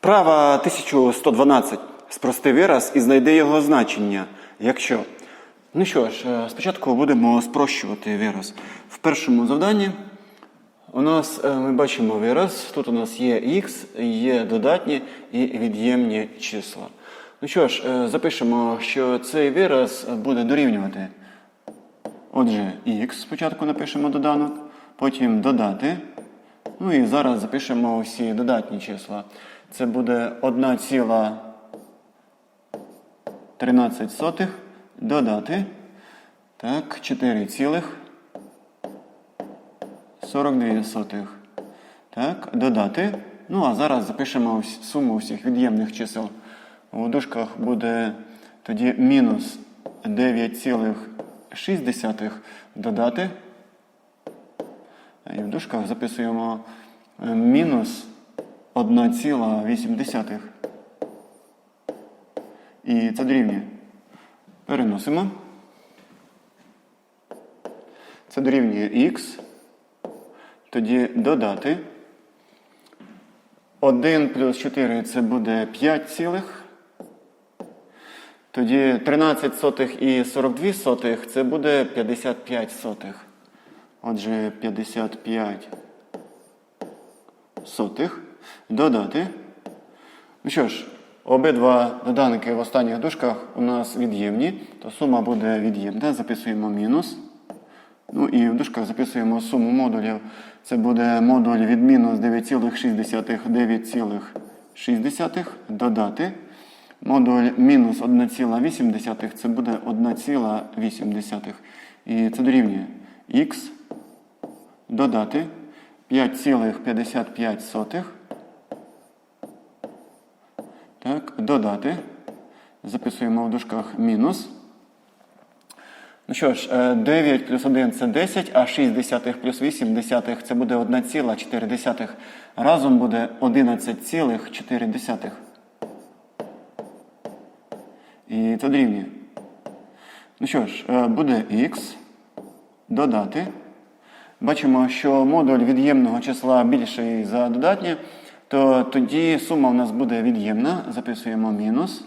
Вправа 1112. Спрости вираз і знайди його значення. Якщо. Ну що ж, е, спочатку будемо спрощувати вираз. В першому завданні у нас е, ми бачимо вираз. Тут у нас є x, є додатні і від'ємні числа. Ну що ж, е, запишемо, що цей вираз буде дорівнювати. Отже, x спочатку напишемо доданок, потім додати. Ну і зараз запишемо всі додатні числа. Це буде 1,13 додати. Так, 4,42. Так, додати. Ну, а зараз запишемо суму всіх від'ємних чисел. У дужках буде тоді мінус 9,6 додати. І в дужках записуємо е, мінус 1,8. І це дорівнює. Переносимо. Це дорівнює х. Тоді додати. 1 плюс 4 це буде 5 цілих. Тоді 13 сотих і 42 сотих це буде 55 сотих. Отже, 55 сотих. Додати. Ну що ж, обидва доданки в останніх дужках у нас від'ємні, то сума буде від'ємна. Записуємо мінус. Ну і в дужках записуємо суму модулів. Це буде модуль від мінус 9,6 9,6 додати. Модуль мінус 1,8 це буде 1,8. І це дорівнює х додати 5,55. Так, додати. Записуємо в дужках мінус. Ну що ж, е, 9 плюс 1 це 10, а 6 десятих плюс 8 десятих це буде 1,4. Разом буде 11,4. І це дорівнює. Ну що ж, е, буде х додати. Бачимо, що модуль від'ємного числа більший за додатнє, то тоді сума у нас буде від'ємна. Записуємо мінус.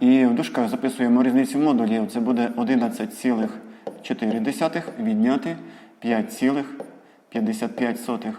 І в дужках записуємо різницю модулів. Це буде 11,4 відняти 5,55.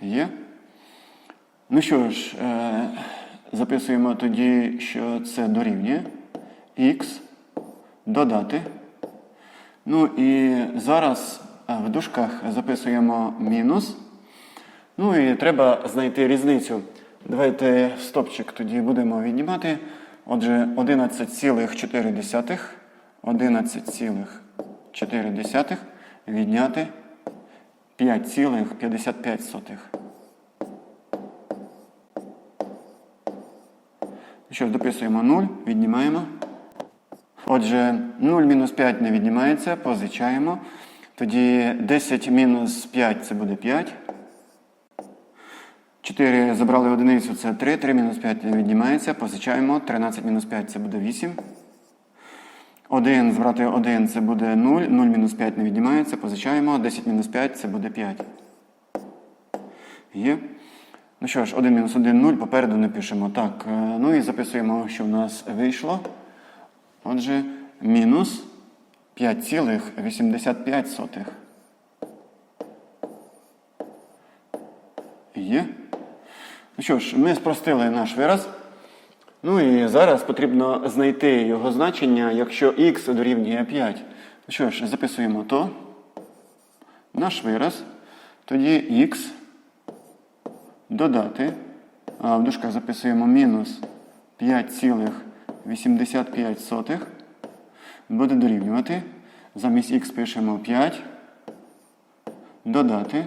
Є. Ну що ж, е, записуємо тоді, що це дорівнює х додати. Ну і зараз е, в дужках записуємо мінус. Ну і треба знайти різницю. Давайте стопчик тоді будемо віднімати. Отже, 11,4. 11,4 відняти 5,55. Що ж, дописуємо 0, віднімаємо. Отже, 0 мінус 5 не віднімається, позичаємо. Тоді 10 мінус 5 це буде 5. 4 забрали одиницю, це 3. 3 мінус 5 не віднімається, позичаємо. 13 мінус 5 це буде 8. 1 збрати 1 це буде 0. 0 мінус 5 не віднімається, позичаємо. 10 мінус 5 це буде 5. Є. Ну що ж, 1 мінус 1 0, попереду не пишемо. Так, е, ну і записуємо, що в нас вийшло. Отже, мінус 5,85. Є. Ну що ж, ми спростили наш вираз. Ну і зараз потрібно знайти його значення, якщо х дорівнює 5. Ну що ж, записуємо то. Наш вираз. Тоді х додати. А в дужках записуємо мінус 5,85. Буде дорівнювати. Замість х пишемо 5. Додати.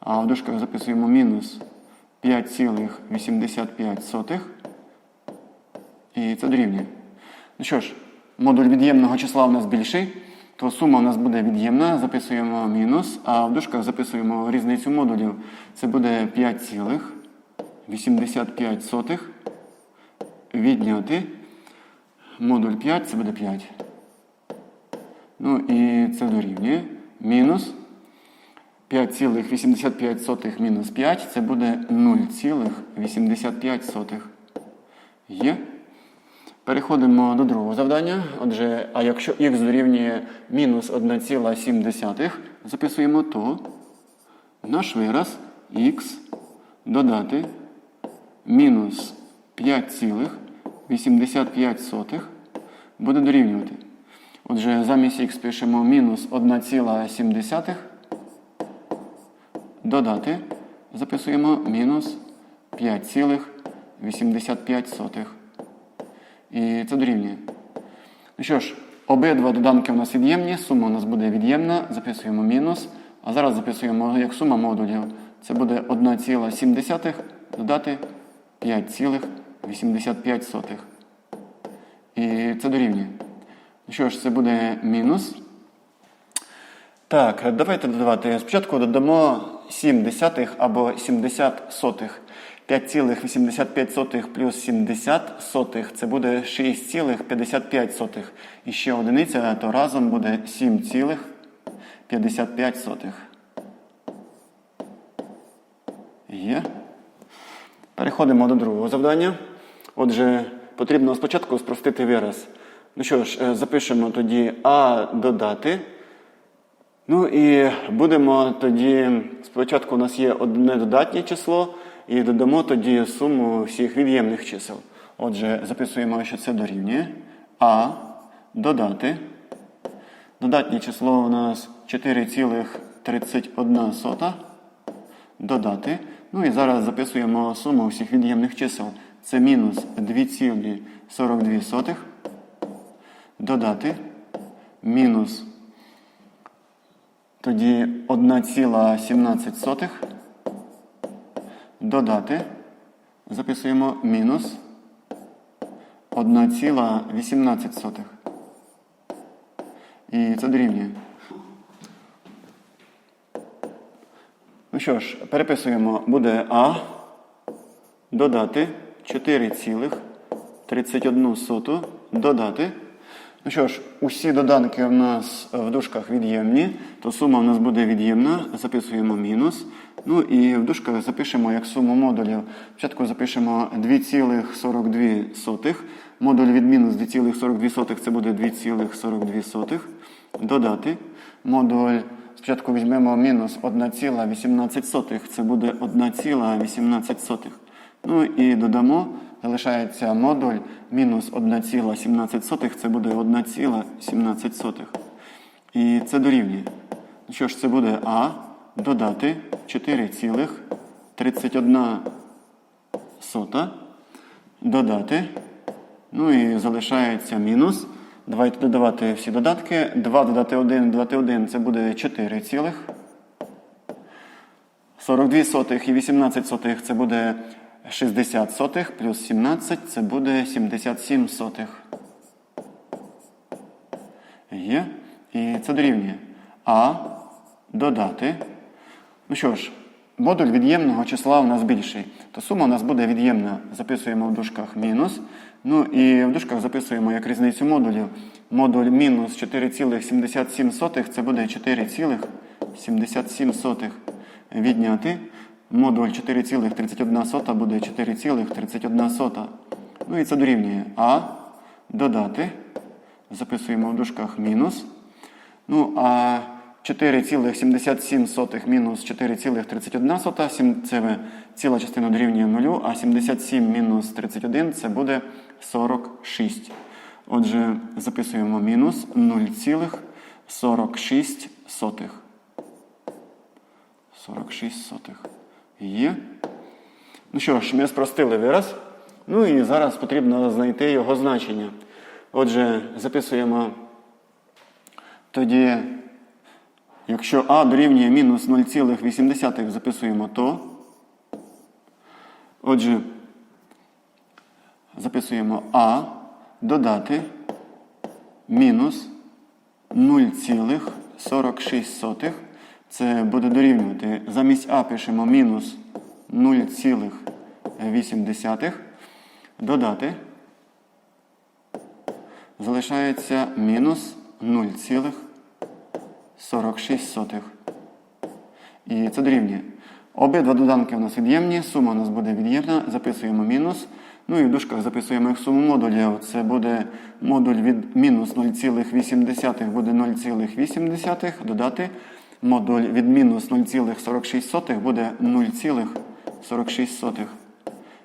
А в дужках записуємо мінус 5,85. І це дорівнює. Ну що ж, модуль від'ємного числа у нас більший, то сума у нас буде від'ємна, записуємо мінус, а в дужках записуємо різницю модулів. Це буде 5,85 відняти. Модуль 5 це буде 5. Ну і це дорівнює. Мінус 5,85 мінус 5 це буде 0,85. Є. Переходимо до другого завдання. Отже, а якщо х дорівнює мінус 1,7, записуємо то наш вираз х додати мінус 5,85 буде дорівнювати. Отже, замість х пишемо мінус 1,7 додати, записуємо мінус 5,85. І це дорівнює. Ну що ж, обидва доданки у нас від'ємні, сума у нас буде від'ємна, записуємо мінус. А зараз записуємо як сума модулів. Це буде 1,7 додати 5,85. І це дорівнює. Ну що ж, це буде мінус. Так, давайте додавати. Спочатку додамо 7 або 70 сотих. 5,85 плюс 70 сотих це буде 6,55 сотих. І ще одиниця, то разом буде 7,55 сотих. Є. Переходимо до другого завдання. Отже, потрібно спочатку спростити вираз. Ну що ж, е, запишемо тоді А додати. Ну і будемо тоді, спочатку у нас є одне додатнє число, і додамо тоді суму всіх від'ємних чисел. Отже, записуємо, що це дорівнює. А додати. Додатнє число у нас 4,31 додати. Ну і зараз записуємо суму всіх від'ємних чисел. Це мінус 2,42 додати. Мінус тоді 1,17 додати. Записуємо мінус 1,18. І це дорівнює. Ну що ж, переписуємо, буде А додати 4,31 додати. Ну що ж, усі доданки у нас в дужках від'ємні, то сума у нас буде від'ємна, записуємо мінус. Ну і в дужках запишемо як суму модулів. Спочатку запишемо 2,42. Модуль від мінус 2,42 це буде 2,42. Додати. Модуль спочатку візьмемо мінус 1,18, це буде 1,18. Ну і додамо, залишається модуль мінус 1,17, це буде 1,17. І це дорівнює. Ну що ж, це буде А додати 4,31. Додати. Ну і залишається мінус. Давайте додавати всі додатки. 2 додати 1, додати 1 це буде 4 цілих. 42 сотих і 18 сотих це буде 60 сотих, плюс 17 це буде 77 сотих. Є. І це дорівнює. А додати. Ну що ж, модуль від'ємного числа у нас більший. То сума у нас буде від'ємна. Записуємо в дужках мінус. Ну і в дужках записуємо як різницю модулів. Модуль мінус 4,77 це буде 4,77 відняти. Модуль 4,31 буде 4,31. Ну і це дорівнює А додати. Записуємо в дужках мінус. Ну, а 4,77 мінус 4,31 це ціла частина дорівнює 0, а 77 мінус 31 це буде 46. Отже, записуємо мінус 0,46. 46 сотих. Є. Ну що ж, ми спростили вираз. Ну і зараз потрібно знайти його значення. Отже, записуємо тоді, якщо А дорівнює мінус 0,8, записуємо то. Отже, записуємо А додати мінус 0,46. Це буде дорівнювати. Замість А пишемо мінус 0,8. Додати. Залишається мінус 0,46. І це дорівнює. Обидва доданки у нас від'ємні, сума у нас буде від'ємна, записуємо мінус. Ну і в дужках записуємо їх суму модулів. Це буде модуль від мінус 0,8 буде 0,8 додати. Модуль від мінус 0,46 буде 0,46.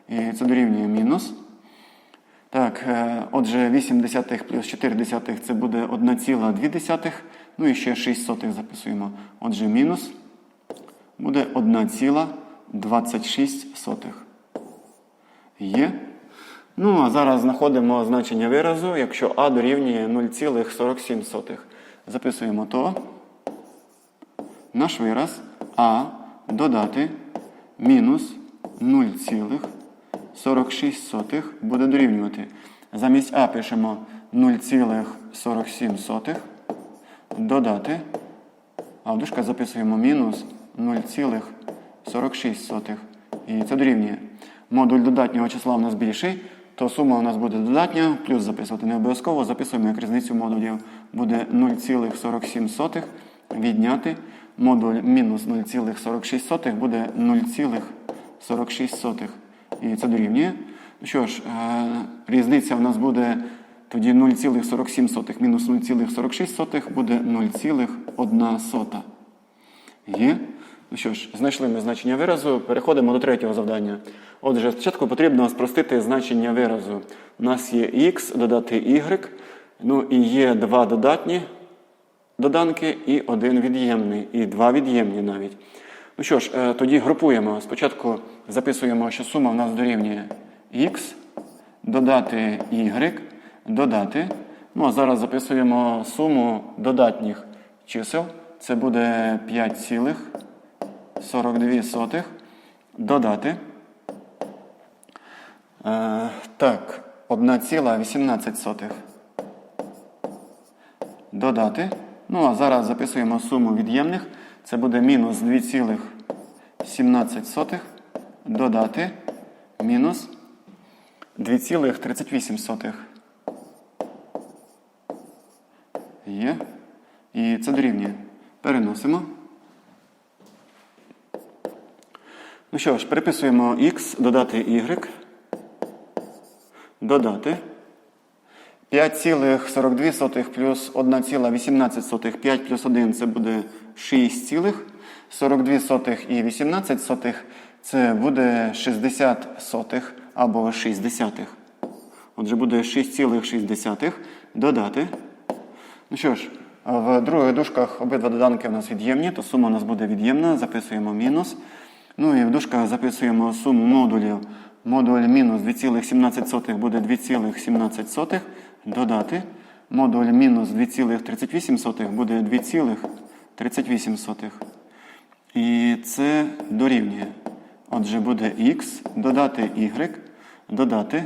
І це дорівнює мінус. Так, е, отже, 8 десятих плюс 4 десятих це буде 1,2. Ну і ще 6 сотих записуємо. Отже, мінус буде 1,26. Є. Ну, а зараз знаходимо значення виразу, якщо а дорівнює 0,47. Записуємо то. Наш вираз а додати мінус 0,46 буде дорівнювати. Замість а пишемо 0,47 додати. А в дужках записуємо мінус 0,46. І це дорівнює. Модуль додатнього числа у нас більший, то сума у нас буде додатня, плюс записувати не обов'язково. Записуємо як різницю модулів. Буде 0,47 відняти. Модуль мінус 0,46 буде 0,46. І це дорівнює. Що ж, е, різниця у нас буде тоді 0,47 мінус 0,46 буде 0,1. Є? Ну що ж, знайшли ми значення виразу. Переходимо до третього завдання. Отже, спочатку потрібно спростити значення виразу. У нас є x додати y, ну і є два додатні доданки і один від'ємний, і два від'ємні навіть. Ну що ж, е, тоді групуємо. Спочатку записуємо, що сума в нас дорівнює x, додати y, додати. Ну а зараз записуємо суму додатніх чисел. Це буде 5,42 додати. Е, так, 1,18 додати. Ну, а зараз записуємо суму від'ємних. Це буде мінус 2,17 додати мінус 2,38. Є. І це дорівнює. Переносимо. Ну що ж, переписуємо x, додати y, додати. 5,42 плюс 1,18. 5 плюс 1 це буде 6,42 і 18 це буде 60 сотих або 6 десятих. Отже, буде 6,6 додати. Ну що ж, в других дужках обидва доданки у нас від'ємні, то сума у нас буде від'ємна, записуємо мінус. Ну і в дужках записуємо суму модулів. Модуль мінус 2,17 буде 2,17 додати. Модуль мінус 2,38 буде 2,38. І це дорівнює. Отже, буде х додати y, додати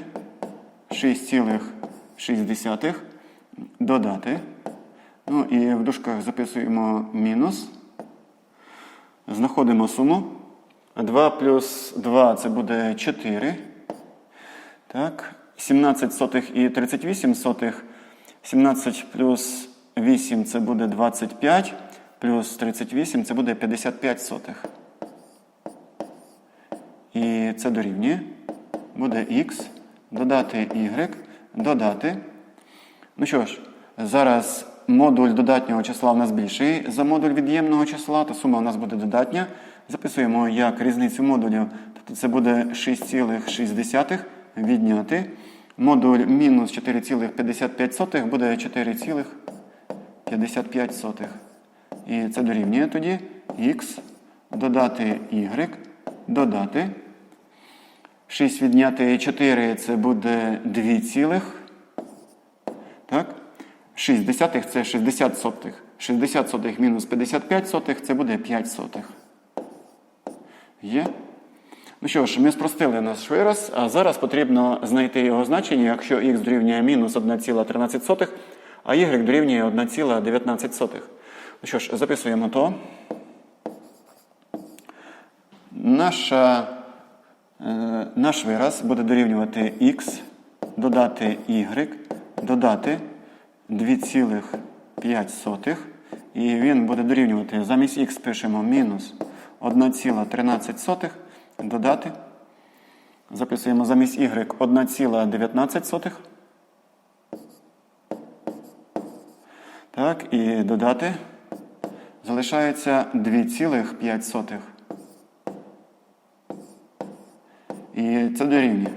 6,6 додати. Ну і в дужках записуємо мінус. Знаходимо суму. 2 плюс 2 це буде 4. Так. 17 сотих і 38 сотих. 17 плюс 8 це буде 25. Плюс 38 це буде 55 сотих. І це дорівнює. Буде х, додати y, додати. Ну що ж, зараз модуль додатнього числа у нас більший за модуль від'ємного числа, то сума у нас буде додатня. Записуємо як різницю модулів. Тобто це буде 6,6 відняти. Модуль мінус 4,55 буде 4,55. І це дорівнює тоді х, додати y, додати. 6 відняти 4 це буде 2 цілих. Так? 6 десятих це 60 сотих. 60 сотих мінус 55 сотих це буде 5 сотих. Є? Ну що ж, ми спростили наш вираз, а зараз потрібно знайти його значення, якщо х дорівнює мінус 1,13, а y дорівнює 1,19. Ну що ж, записуємо то. Наша, е, наш вираз буде дорівнювати х, додати y, додати 2,5. І він буде дорівнювати. Замість х пишемо мінус 1,13 додати. Записуємо замість y 1,19. Так, і додати. Залишається 2,5. І це дорівнює.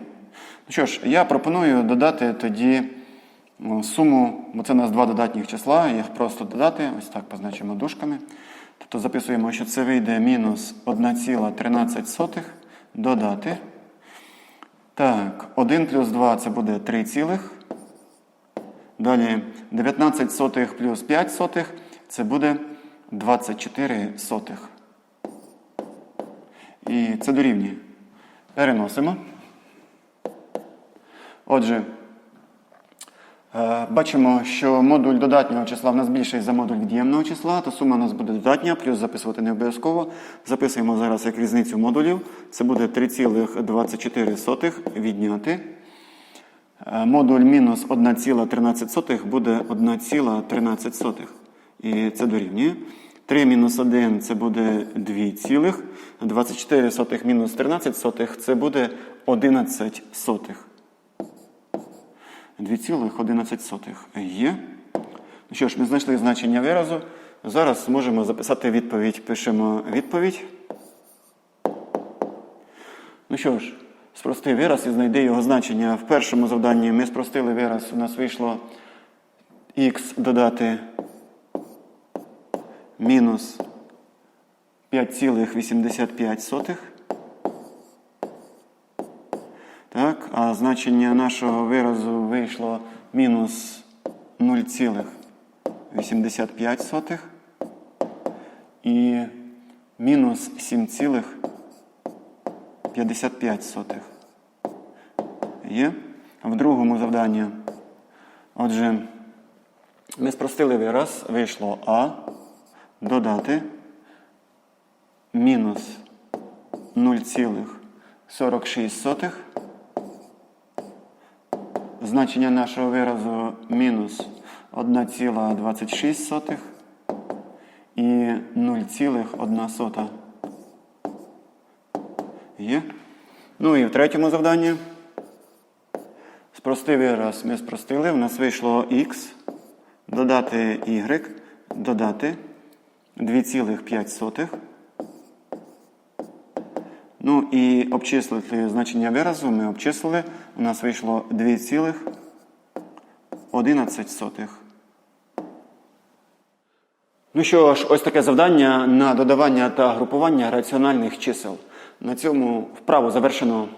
Ну що ж, я пропоную додати тоді ну, суму, бо це у нас два додатніх числа, їх просто додати, ось так позначимо дужками. Тобто записуємо, що це вийде мінус 1,13 додати. Так, 1 плюс 2 це буде 3 цілих. Далі 19 сотих плюс 5 сотих це буде 24 сотих. І це дорівнює. Переносимо. Отже, бачимо, що модуль додатнього числа в нас більший за модуль від'ємного числа, то сума у нас буде додатня, плюс записувати не обов'язково. Записуємо зараз як різницю модулів. Це буде 3,24 відняти. Е, Модуль мінус 1,13 буде 1,13. І це дорівнює. 3 мінус 1 це буде 2 цілих. 24 мінус 13 це буде 11 сотих. 2,11 є. Ну що ж, ми знайшли значення виразу. Зараз можемо записати відповідь. Пишемо відповідь. Ну що ж, спрости вираз і знайди його значення. В першому завданні ми спростили вираз. У нас вийшло х додати мінус 5,85. А значення нашого виразу вийшло мінус 0,85 і мінус 7,55. Є? В другому завданні. Отже, ми спростили вираз, вийшло А додати мінус 0,46. Значення нашого виразу мінус 1,26 і 0,1. Є. Ну і в третьому завданні. Спростив вираз ми спростили. У нас вийшло х, додати y, додати 2,5. Ну і обчислити значення виразу ми обчислили. У нас вийшло 2,11. Ну що ж, ось таке завдання на додавання та групування раціональних чисел. На цьому вправу завершено.